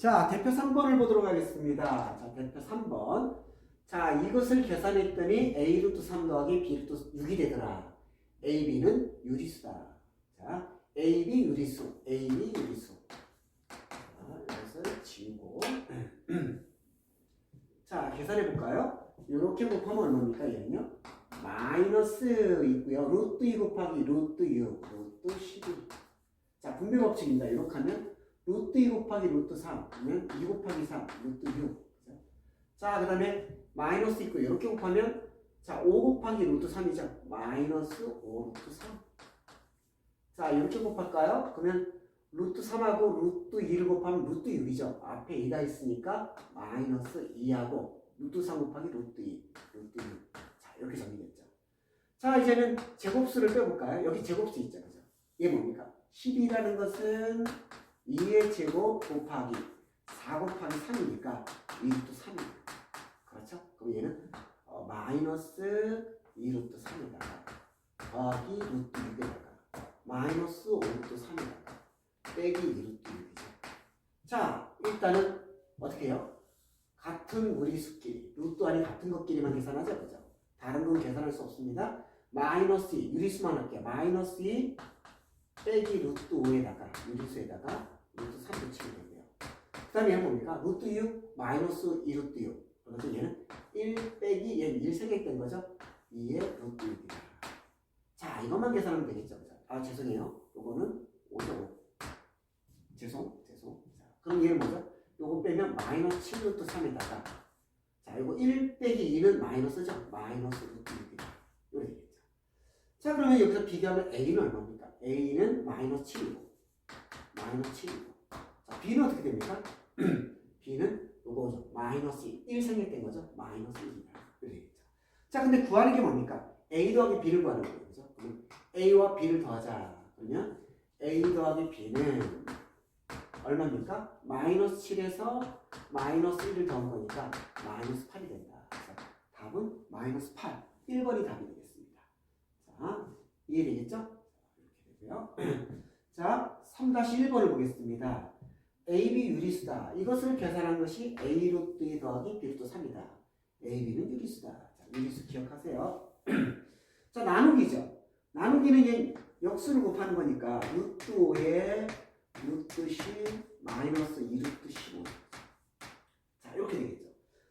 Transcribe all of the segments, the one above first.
자, 대표 3번을 보도록 하겠습니다. 자, 대표 3번. 자, 이것을 계산했더니 A 루트 3 더하기 B 루트 6이 되더라. AB는 유리수다. 자, AB 유리수, AB 유리수. 자, 이것을 지우고. 자, 계산해 볼까요? 이렇게 곱하면 얼마입니까? 얘는요? 마이너스 있고요. 루트 2 곱하기 루트 6, 루트 12. 자, 분배 법칙입니다. 이렇게 하면 루트 2 곱하기 루트 3은 2 곱하기 3, 루트 6. 그죠? 자, 그 다음에 마이너스 있고 이렇게 곱하면 자, 5 곱하기 루트 3이죠. 마이너스 5 루트 3. 자, 이렇게 곱할까요? 그러면 루트 3하고 루트 2를 곱하면 루트 6이죠. 앞에 2가 있으니까 마이너스 2하고 루트 3 곱하기 루트 2, 루트 6. 자, 이렇게 정리됐죠. 자, 이제는 제곱수를 빼볼까요? 여기 제곱수 있죠. 그죠? 이게 뭡니까? 10이라는 것은 2의 제곱 곱하기 4 곱하기 3이니까 2루트 3이에요. 그렇죠? 그럼 얘는 어, 마이너스 2루트 3에다가 더하기 루트 6에다가 마이너스 5루트 3에다가 빼기 2루트 6이죠. 자, 일단은 어떻게 해요? 같은 무리수끼리, 루트 안에 같은 것끼리만 계산하죠. 그죠? 다른 건 계산할 수 없습니다. 마이너스 2, 유리수만 할게요. 마이너스 2 빼기 루트 5에다가 유리수에다가 루트 3 붙이면 되고요. 그 다음에 얘는 뭡니까? 루트 6 마이너스 2 루트 6. 그래서 얘는 1 빼기 얘는 1 세개된 거죠? 2의 루트 6이다. 자, 이것만 계산하면 되겠죠. 아, 죄송해요. 요거는 5죠. 죄송, 죄송. 자, 그럼 얘는 뭐죠? 요거 빼면 마이너스 7 루트 3에다가 자, 이거 1 빼기 2는 마이너스죠? 마이너스 루트 6이다. 이렇게 되겠죠. 자, 그러면 여기서 비교하면 A는 얼마입니까? A는 마이너스 7이고, 마이너스 7이고. 자, B는 어떻게 됩니까? B는 요거죠. 마이너스 1 생략된 거죠? 마이너스 1이다. 이렇게 되겠죠. 자, 근데 구하는 게 뭡니까? A 더하기 B를 구하는. 그죠? 그럼 A와 B를 더하자. 그러면 A 더하기 B는 얼마입니까? 마이너스 7에서 마이너스 1을 더한 거니까 마이너스 8이 된다. 답은 마이너스 8. 1번이 답이 되겠습니다. 자, 이해되겠죠? 이렇게 되고요. 자, 3-1번을 보겠습니다. AB 유리수다. 이것을 계산한 것이 A 루트 2 더하기 B 루트 3이다. AB는 유리수다. 자, 유리수 기억하세요. 자, 나누기죠. 나누기는 얘 역수를 곱하는 거니까 루트 5에 루트 10 마이너스 2 루트 15. 자, 이렇게 되겠죠.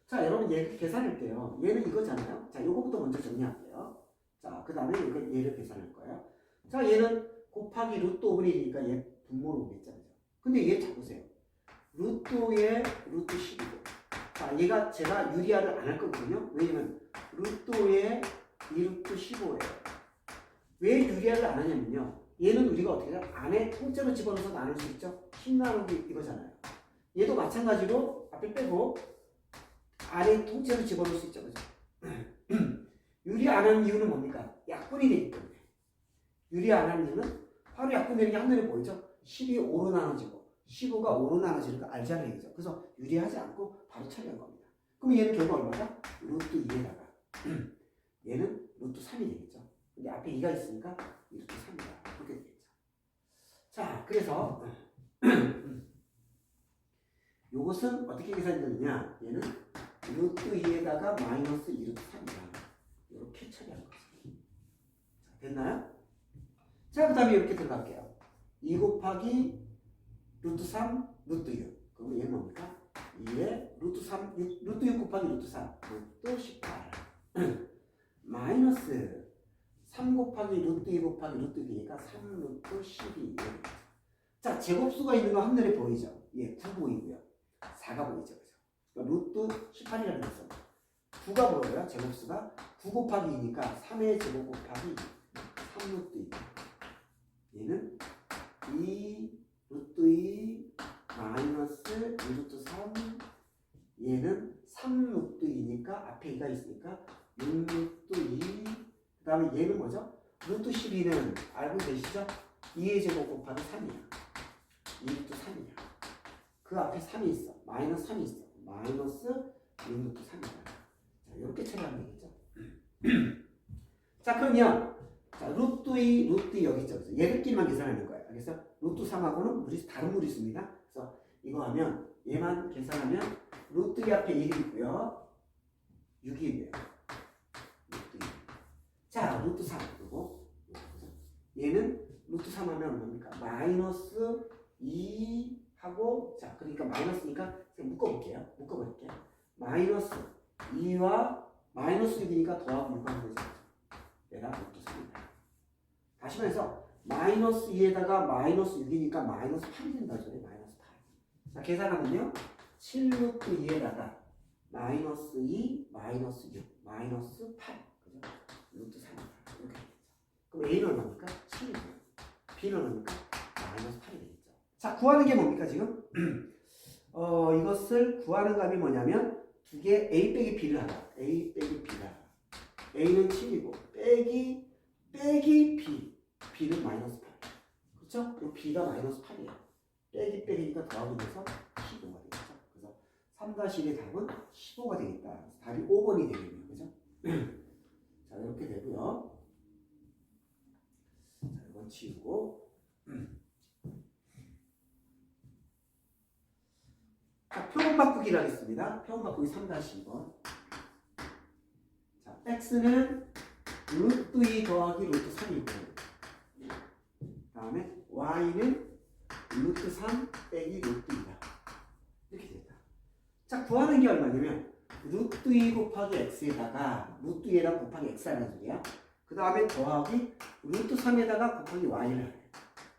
자, 여러분 얘 계산할 때요. 얘는 이거잖아요. 자, 요거부터 먼저 정리할게요. 자, 그 다음에 얘를 계산할 거예요. 자, 얘는 곱하기 루트 5분의 1이니까 얘 분모로 오겠죠. 근데 얘 잡으세요. 루트 5에 루트 10이고. 자, 얘가 제가 유리화를 안 할 거거든요. 왜냐면 루트 5에 2 루트 15예요. 왜 유리화를 안 하냐면요. 얘는 우리가 어떻게 해요? 안에 통째로 집어넣어서 나눌 수 있죠? 10 나누기 이거잖아요. 얘도 마찬가지로 앞에 빼고 안에 통째로 집어넣을 수 있죠. 그죠? 유리 안 하는 이유는 뭡니까? 약분이 되기 때문에. 유리 안 하는 이유는 바로 약분되는 게 한눈에 보이죠? 10이 5로 나눠지고 15가 5로 나눠지는 거 알잖아요. 그죠? 그래서 유리하지 않고 바로 처리한 겁니다. 그럼 얘는 결국 얼마다? 루트 2에다가 얘는 루트 3이 되겠죠. 근데 앞에 2가 있으니까 이 루트 3이다. 이렇게 되겠죠. 자, 그래서 요것은 어떻게 계산되느냐? 얘는 루트 2에다가 마이너스 2 루트 3이다. 이렇게 처리하는 거죠. 자, 됐나요? 자, 그 다음에 이렇게 들어갈게요. 2 곱하기 루트 3, 루트 6. 그럼 얘는 뭡니까? 2에 루트 3, 6, 루트 6 곱하기 루트 3, 루트 18. 마이너스 3 곱하기 루트 2 곱하기 루트 2니까 3 루트 12. 자, 제곱수가 있는 거 한눈에 보이죠? 예, 9 보이고요. 4가 보이죠. 그죠? 그러니까 루트 18이라는 것은 9가 뭐예요? 제곱수가 9 곱하기 2니까 3의 제곱 곱하기 3 루트 2. 얘는 2 루트 2 마이너스 2 루트 3 얘는 3 루트 2니까 앞에 2가 있으니까 6 루트 2 그 다음에 얘는 뭐죠? 루트 12는 알고 계시죠? 2의 제곱 곱하기 3이야. 2 루트 3이야. 그 앞에 3이 있어. 마이너스 3이 있어. 마이너스 6 루트 3이야. 자 이렇게 처리하면 되겠죠? 자 그러면 자 루트 2 루트 2 여기 있죠? 얘들끼리만 계산하는 거예요 그래서 루트 3하고는 무리수 다른 무리수입니다 그래서 이거 하면 얘만 계산하면 루트 2 앞에 1이 있고요. 6이 있네요. 루트 2. 자, 루트 3. 그리고 얘는 루트 3 하면 얼마입니까? 마이너스 2 하고 자, 그러니까 마이너스니까 묶어볼게요. 묶어볼게요. 마이너스 2와 마이너스 6이니까 더하고 6 하는 거죠. 얘가 루트 3이다. 다시 말해서 마이너스 2에다가 마이너스 6이니까 마이너스 8이 된다죠. 마이너스 8. 자, 계산하면요. 7루트 2에다가 마이너스 2, 마이너스 6, 마이너스 8. 그죠? 루트 3이다. 이렇게 되겠죠. 그럼 A는 얼마입니까? 7이고요. B는 얼마입니까? 마이너스 8이 되겠죠. 자, 구하는 게 뭡니까, 지금? 어, 이것을 구하는 값이 뭐냐면 두 개 A 빼기 B를 하라. A 빼기 B를 하라. A는 7이고 빼기 빼기 B. B는 마이너스 8. 그렇죠? 그리고 B가 마이너스 8이에요. 빼기 빼기니까 더하기 돼서 15가 되겠죠. 그래서 3-1의 답은 15가 되겠다. 답이 5번이 되겠네요. 그죠? 자, 이렇게 되고요. 자, 이건 치우고. 자, 표본 바꾸기를 하겠습니다. 표본 바꾸기 3-2번. 자, x는 루트 2 더하기 루트 3이고 다음에 y는 루트 3 빼기 루트 2다. 이렇게 됐다. 자, 구하는 게 얼마냐면 루트 2 곱하기 x에다가 루트 2에다 곱하기 x 하는 소리야. 그 다음에 더하기 루트 3에다가 곱하기 y를 하래.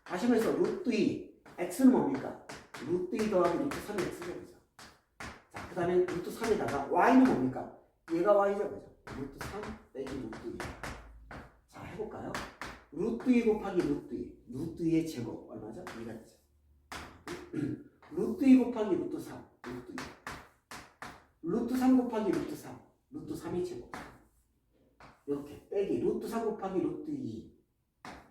다시 말해서 루트 2 x는 뭡니까? 루트 2 더하기 루트 3의 x죠. 그죠? 자, 그 다음에 루트 3에다가 y는 뭡니까? 얘가 y죠. 그죠? 루트 3 빼기 루트 2. 자, 해볼까요? 루트 2 곱하기 루트 2. 루트 2의 제곱 얼마죠? 2가 되죠. 루트 2 곱하기 루트 3. 루트 2. 루트 3 곱하기 루트 3. 루트 3의 제곱. 이렇게 빼기 루트 3 곱하기 루트 2.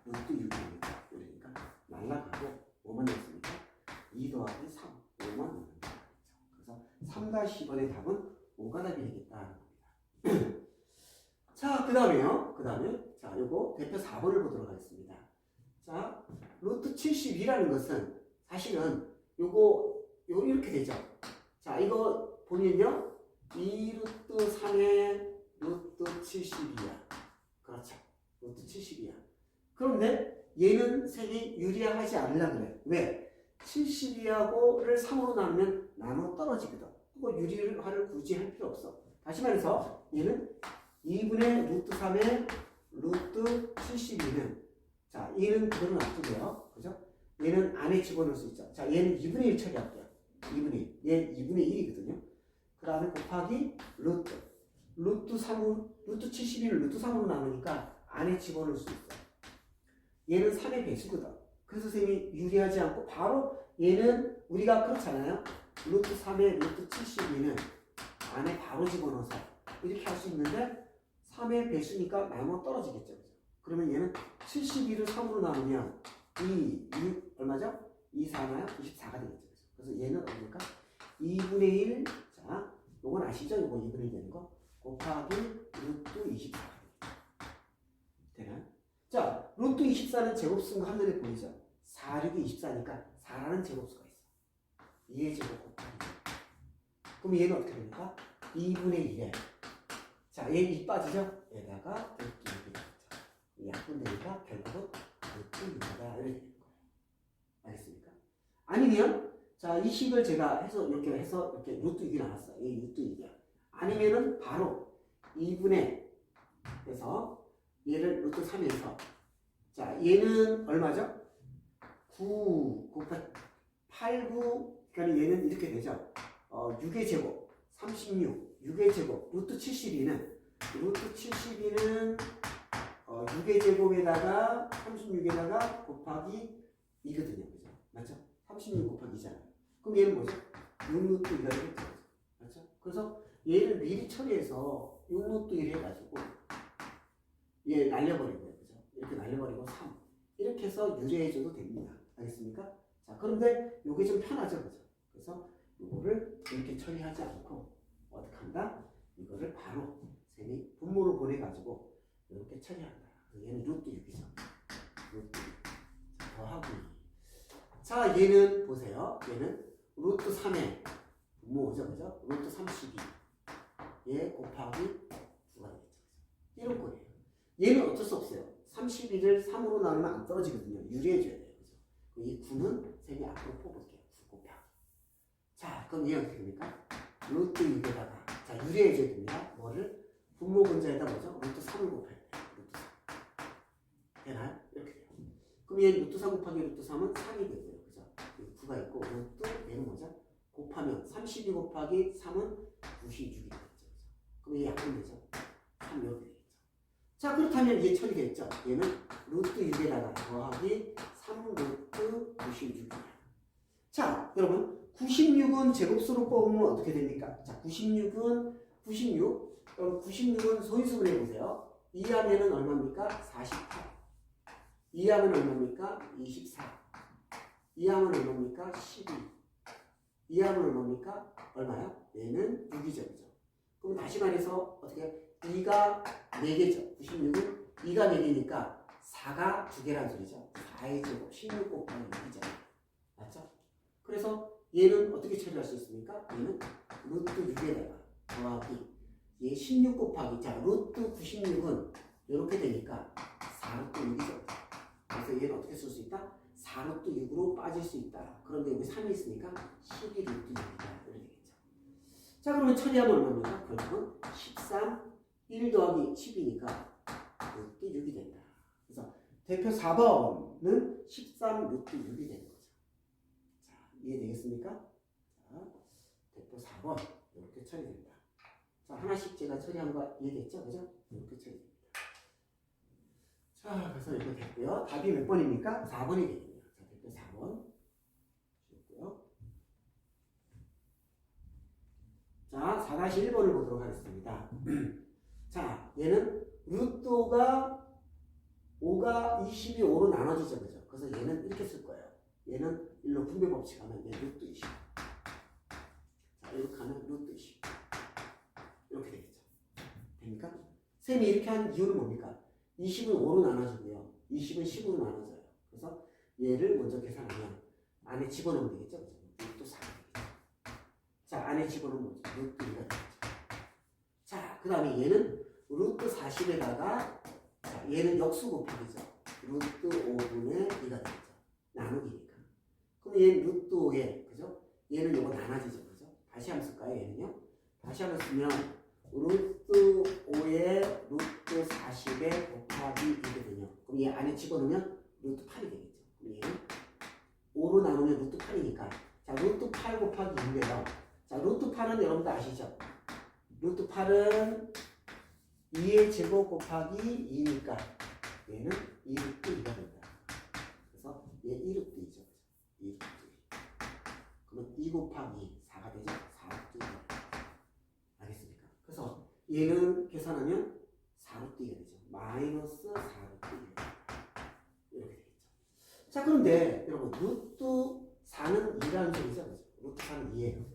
루트 6입니다. 그러니까 날라가고 뭐만 남습니까? 2 더하기 3. 5만 남습니다. 그래서 3-10번의 답은 5가 답이 겁니다. 자, 그 다음에요. 그 다음에, 자, 요거 대표 4번을 보도록 하겠습니다. 자, 루트 72라는 것은 사실은 요거, 요, 이렇게 되죠. 자, 이거 보면요. 2루트 3의 루트 72야. 그렇죠. 루트 72야. 그런데 얘는 색이 유리하지 않으려 그래. 왜? 72하고를 3으로 나누면 나눠 떨어지거든. 그거 유리화를 굳이 할 필요 없어. 다시 말해서 얘는 2분의 루트 3의 루트 72는 자 얘는 그대로 놔두고요. 그죠? 얘는 안에 집어넣을 수 있죠. 자 얘는 2분의 1 처리할게요. 2분의 1. 얘 2분의 1이거든요. 그 다음에 곱하기 루트. 루트 3, 루트 72를 루트 3으로 나누니까 안에 집어넣을 수 있어. 얘는 3의 배수거든. 그래서 선생님이 유리하지 않고 바로 얘는 우리가 그렇잖아요. 루트 3의 루트 72는 안에 바로 집어넣어서 이렇게 할 수 있는데 3의 배수니까 나눠 떨어지겠죠. 그러면 얘는 72를 3으로 나누면 2, 6 얼마죠? 2, 4나요? 24가 되겠죠. 그래서 얘는 얼마니까? 2분의 1, 자, 요건 아시죠? 요거 2분의 1 되는 거. 곱하기 루트 24가 되나요? 자, 루트 24는 제곱수가 한눈에 보이죠? 4, 6이 24니까 4라는 제곱수가 있어. 2의 제곱 곱하기. 그럼 얘는 어떻게 됩니까? 2분의 1에. 자, 얘2 빠지죠? 얘다가 6이 나오죠. 이 약분되니까 결국은 루트 6이다. 이렇게 되는 거예요. 알겠습니까? 아니면, 자, 이 식을 제가 해서 이렇게 해서 이렇게 루트 6이 나왔어. 이 루트 6이야. 아니면은 바로 2분의 해서 얘를 루트 3에서 자 얘는 얼마죠? 9 곱하기 8, 9 그러니까 얘는 이렇게 되죠. 어, 6의 제곱 36 6의 제곱 루트 72는 루트 72는 어, 6의 제곱에다가 36에다가 곱하기 2거든요. 그죠? 맞죠? 36 곱하기 2잖아요. 그럼 얘는 뭐죠? 6루트 2가 되겠죠. 맞죠? 그래서 얘를 미리 처리해서 6루트 1 해가지고 얘 날려버리고요. 그죠? 이렇게 날려버리고 3. 이렇게 해서 유리해줘도 됩니다. 알겠습니까? 자, 그런데 요게 좀 편하죠. 그죠? 그래서 요거를 이렇게 처리하지 않고 어떻게 한다? 이거를 바로 셈이 분모를 보내가지고 이렇게 처리한다. 얘는 루트 6이죠. 루트 6. 자, 더하고 2. 자, 얘는 보세요. 얘는 루트 3의 분모죠, 그죠? 루트 32. 얘 곱하기 9가 되겠죠. 이런 거예요. 얘는 어쩔 수 없어요. 32를 3으로 나누면 안 떨어지거든요. 유리해줘야 돼요. 그죠? 이 9는 셈이 앞으로 뽑을게요. 9 곱하기. 자, 그럼 얘 어떻게 됩니까? 루트 6에다가 자, 유리해줘야 됩니다. 뭐를? 분모 분자에다 뭐죠? 루트 3을 곱해야 돼요. 루트 3. 되나요? 이렇게 돼요. 그럼 얘 루트 3 곱하기 루트 3은 3이 되고요. 그죠? 여기 9가 있고 루트 얘는 뭐죠? 곱하면 32 곱하기 3은 96이 되겠죠. 그럼 얘 약분 되죠? 3 이렇게 되겠죠. 자 그렇다면 얘 처리됐죠? 얘는 루트 6에다가 더하기 3 루트 96이야. 자 여러분 96은 제곱수로 뽑으면 어떻게 됩니까? 자 96은 96 그럼 96은 소인수분 해보세요. 2하면은 얼마입니까? 48 2하면 얼마입니까? 24 2하면 얼마입니까? 12 2하면 얼마입니까? 얼마요? 얘는 6이죠. 그죠? 그럼 다시 말해서 어떻게 2가 4개죠. 96은 2가 4개니까 4가 2개란 소리죠. 4의 제곱 16 곱하기 6이죠. 맞죠? 그래서 얘는 어떻게 처리할 수 있습니까? 얘는 루트 6에다가 더하기 얘16 곱하기 자 루트 96은 이렇게 되니까 4루트 6이죠. 그래서 얘는 어떻게 쓸 수 있다? 4루트 6으로 빠질 수 있다. 그런데 여기 3이 있으니까 12루트 6이다. 이렇게 되겠죠. 자 그러면 처리하면 얼마입니까? 결국은 13 1 더하기 10이니까 루트 6이 된다. 그래서 대표 4번은 13 루트 6이 되는 거죠. 자, 이해되겠습니까? 자, 대표 4번 이렇게 처리됩니다. 자, 하나씩 제가 처리한 거 이해됐죠? 그죠? 이렇게 처리됩니다. 자, 그래서 이렇게 됐고요. 답이 몇 번입니까? 4번이 되겠네요. 자, 대표 4번. 됐고요. 자, 4-1번을 보도록 하겠습니다. 자, 얘는 루트 5가 5가 20이 5로 나눠지죠. 그죠? 그래서 얘는 이렇게 쓸 거예요. 얘는 일로 분배 법칙 하면 얘 루트 20. 자, 이렇게 하면 루트 20. 이렇게 되겠죠. 됩니까? 쌤이 이렇게 한 이유는 뭡니까? 20은 5로 나눠지고요. 20은 10으로 나눠져요. 그래서 얘를 먼저 계산하면 안에 집어넣으면 되겠죠. 루트 4가 되겠죠. 자, 안에 집어넣으면 뭐죠? 루트 2가 되겠죠. 자, 그 다음에 얘는 루트 40에다가 자, 얘는 역수 곱하기죠. 루트 5분의 2가 되겠죠. 나누기니까. 그럼 얘는 루트 5에, 그죠? 얘는 요거 나눠지죠. 그죠? 다시 한번 쓸까요? 얘는요? 다시 한번 쓰면 루트 5에 루트 40에 곱하기 2거든요. 그럼 얘 안에 집어넣으면 루트 8이 되겠죠. 그럼 얘는 5로 나누면 루트 8이니까. 자, 루트 8 곱하기 2인데요. 자, 루트 8은 여러분들 아시죠? 루트 8은 2의 제곱 곱하기 2니까 얘는 2루트 2가 된다. 그래서 얘 2루트 2죠. 2루트 2. 그러면 2 곱하기 4가 되죠. 4루트 2. 알겠습니까? 그래서 얘는 계산하면 4루트 2가 되죠. 마이너스 4루트 2. 이렇게 되겠죠. 자, 그런데 여러분 루트 4는 2라는 소리죠. 그죠? 루트 4는 2예요.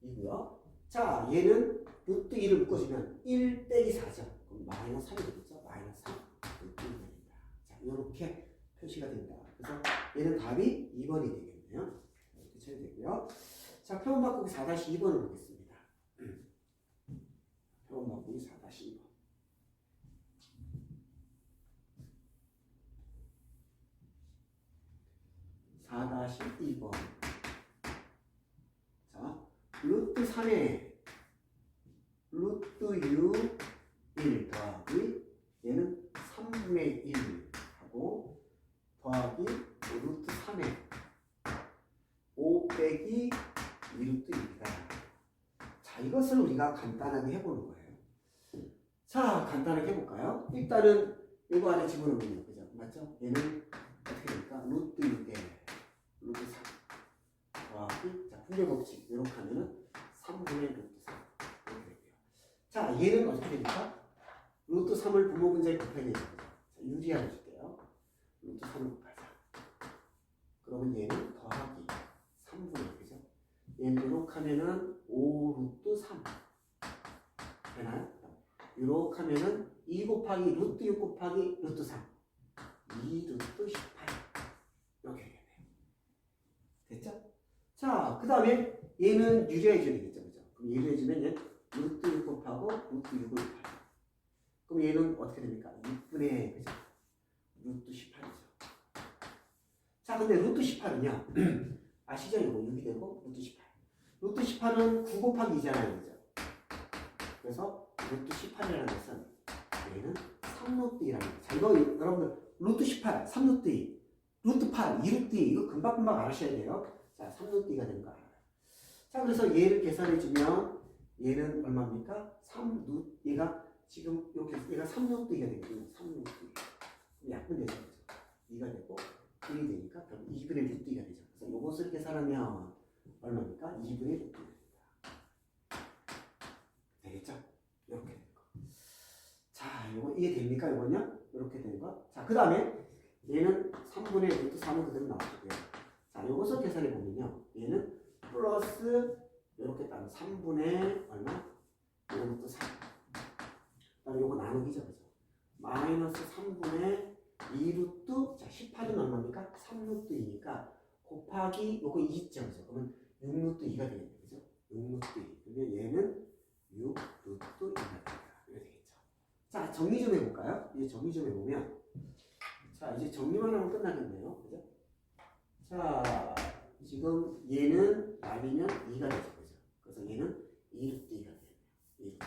이고요. 자, 얘는 루트 2를 묶어주면 1 빼기 4죠. 그럼 마이너스 3이 되겠죠. 마이너스 3 루트 2가 된다. 자, 이렇게 표시가 된다. 그래서 얘는 답이 2번이 되겠네요. 이렇게 처리되고요. 자, 표본 바꾸기 4-2번을 보겠습니다. 표본 바꾸기 4-2번. 사 다시 2번. 자, 루트 3에 루트 U 1 더하기 얘는 3분의 1 하고 더하기 루트 3에 5 빼기 2루트 2입니다. 자, 이것을 우리가 간단하게 해보는 거예요. 자, 간단하게 해볼까요? 일단은 이거 안에 집어넣으면 그죠? 맞죠? 얘는 어떻게 됩니까? 루트 6에 루트 3 더하기 자, 분배 법칙 이렇게 하면은 3분의 루트 3 이렇게 되고요. 자, 얘는 어떻게 됩니까? 루트 3을 분모 분자에 곱해야 되죠. 자, 유리하게 줄게요. 루트 3을 곱하자. 그러면 얘는 더하기 3분의 그죠? 얘는 이렇게 하면은 5 루트 3 되나요? 이렇게 하면은 2 곱하기 루트 6 곱하기 루트 3 2 루트 18 이렇게 되겠네요. 됐죠? 자, 그 다음에 얘는 유리해줘야 되겠죠. 그죠? 그럼 유리해주면 얘 루트 6 곱하고 루트 6을 곱하고. 그럼 얘는 어떻게 됩니까? 6분의, 그죠? 루트 18이죠. 자, 근데 루트 18은요. 아시죠? 이거 6이 되고 루트 18. 루트 18은 9 곱하기 2잖아요. 그죠? 그래서 루트 18이라는 것은 얘는 3루트 2라는 거죠. 자, 이거 여러분들 루트 18, 3루트 2, 루트 8, 2루트 2 이거 금방금방 아셔야 돼요. 자, 3루트 2가 되는 거 알아요. 자, 그래서 얘를 계산해 주면 얘는 얼마입니까? 3루트 얘가 지금 이렇게 얘가 3루트 2가 되거든요. 3루트 2. 그럼 약분되죠. 그죠? 2가 되고 1이 되니까 그럼 2분의 루트 2가 되죠. 그래서 이것을 계산하면 얼마입니까? 2분의 루트 2가 됩니다. 되겠죠? 자, 요거 이게 됩니까? 이거는요? 이렇게 되는 거. 자, 그 다음에 얘는 3분의 루트 3은 그대로 나오고요. 자, 요것을 계산해 보면요. 얘는 플러스 이렇게 따면 3분의 얼마? 루트 3. 그다음에 요거 나누기죠, 그죠? 마이너스 3분의 2루트 자 18은 얼마입니까? 3루트 2니까 곱하기 요거 2 있죠, 그죠? 그러면 6루트 2가 되겠네요, 그죠? 6루트 2. 그러면 얘는 6루트 2가 됩니다. 이렇게 되겠죠. 자, 정리 좀 해볼까요? 이제 정리 좀 해보면 자, 이제 정리만 하면 끝나겠네요, 그죠? 자, 지금 얘는 날리면 2가 되죠, 그죠? 그래서 얘는 2루트 2가 되겠네요. 2루트 2.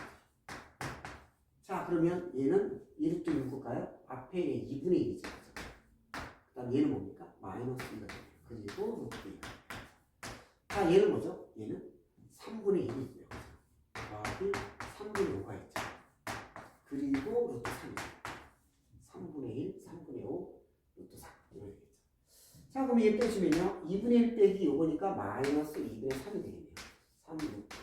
자, 그러면 얘는 1루트 6일까요? 앞에 얘 2분의 1이죠. 그 다음 얘는 뭡니까? 마이너스 2가 돼요. 그리고 루트 2가 자, 얘는 뭐죠? 얘는 3분의 1이 있고요. 더하기 3분의 5가 있죠. 그리고 루트 3이죠. 3분의 1, 3분의 5, 루트 3. 이렇게 되겠죠. 자, 그럼 얘 빼주면요. 2분의 1 빼기 요거니까 마이너스 2분의 3이 되겠네요. 3 루트.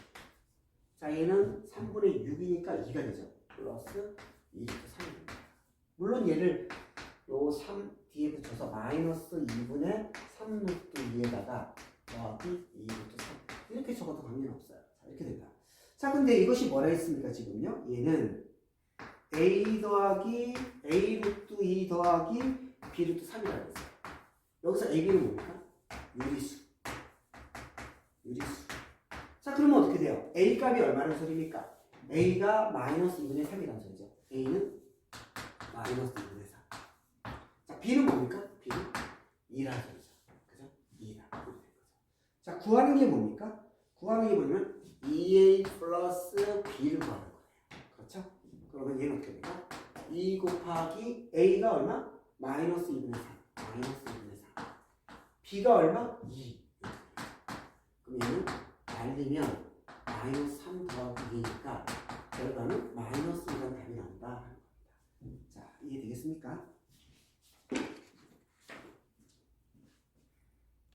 자, 얘는 3분의 6이니까 2가 되죠. 플러스 2루트 3입니다. 물론 얘를 요 3 뒤에 붙여서 마이너스 2분의 3 루트 2에다가 더하기 2루트 3 이렇게 적어도 관계는 없어요. 자, 이렇게 된다. 자, 근데 이것이 뭐라 했습니까, 지금요? 얘는 a 더하기 a 루트 2 더하기 b 루트 3이라고 했어요. 여기서 a, b는 뭡니까? 유리수. 유리수. 자, 그러면 어떻게 돼요? a 값이 얼마나 소리입니까? a가 마이너스 2분의 3이라는 소리죠. a는 마이너스 2분의 3. 자, b는 뭡니까? b는 2라는 소리죠. 그죠? 2라. 이렇게 된 거죠. 자, 구하는 게 뭡니까? 구하는 게 뭐냐면 2a 플러스 b를 구하는 거예요. 그렇죠? 그러면 얘는 어떻게 돼요? 2 곱하기 a가 얼마? 마이너스 2분의 3. 마이너스 2분의 3. b가 얼마? 2. 그러면 날리면 마이너스 3 더하기 2니까 결과는 마이너스 2란 답이 나온다. 자, 이해되겠습니까?